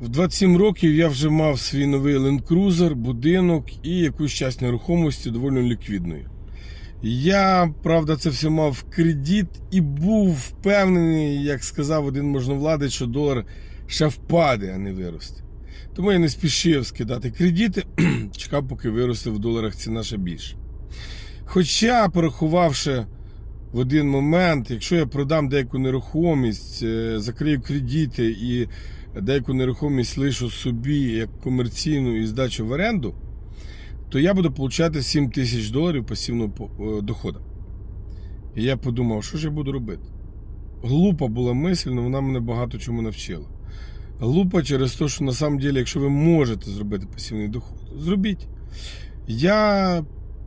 В 27 років я вже мав свій новий Land Cruiser, будинок і якусь часть нерухомості доволі ліквідною. Я, правда, це все мав в кредит і був впевнений, як сказав один можновладець, що долар ще впаде, а не виросте. Тому я не спішив скидати кредити, чекав, поки виросте в доларах ціна ще більше. Хоча, порахувавши в один момент, якщо я продам деяку нерухомість, е, закрию кредити і деяку нерухомість лишу собі як комерційну і здачу в оренду, то я буду отримати 7 тисяч доларів пасивного е, доходу. І я подумав, що ж я буду робити? Глупа була мисль, але вона мене багато чому навчила. Глупа через те, що на самом деле, якщо ви можете зробити пасивний доход, зробіть. Я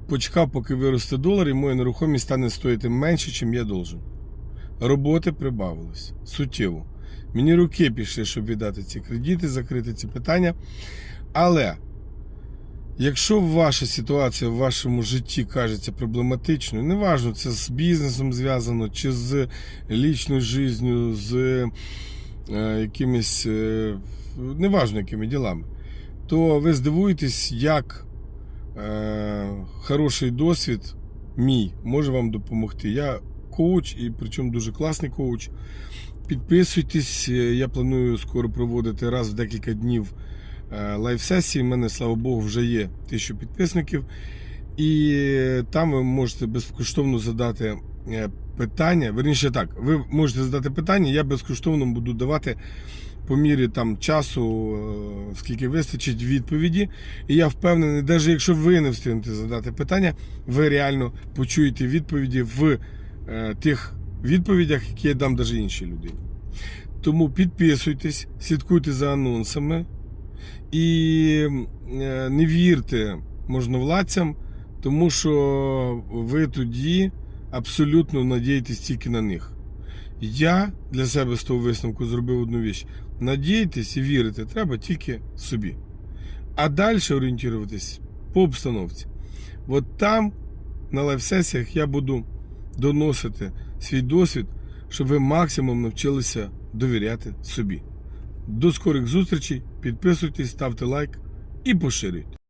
почекав, поки виросте долар, і моя нерухомість стане стоїти менше, ніж я должен. Роботи прибавилось суттєво. Мені руки пішли, щоб віддати ці кредити, закрити ці питання. Але якщо ваша ситуація в вашому житті кажеться проблематичною, неважно, це з бізнесом зв'язано, чи з лічною життю, з е, якимись, е, неважно якими ділами, то ви здивуєтесь, як е, хороший досвід мій може вам допомогти. Я коуч, і причому дуже класний коуч. Підписуйтесь, е, я планую скоро проводити раз в декілька днів е, лайв-сесії. У мене, слава Богу, вже є тисячу підписників. І там ви можете безкоштовно задати е, питання. Верніше так, ви можете задати питання, я безкоштовно буду давати по мірі там часу, е, скільки вистачить відповіді. І я впевнений, навіть якщо ви не встигнете задати питання, ви реально почуєте відповіді в е, тих відповідях, які я дам навіть іншій людині. Тому підписуйтесь, слідкуйте за анонсами і е, не вірте можновладцям, тому що ви тоді абсолютно надієтесь тільки на них. Я для себе з того висновку зробив одну річ. Надіятись і вірити треба тільки собі. А далі орієнтуватись по обстановці. От там, на лайв-сесіях, я буду доносити свій досвід, щоб ви максимум навчилися довіряти собі. До скорих зустрічей, підписуйтесь, ставте лайк і поширюйте.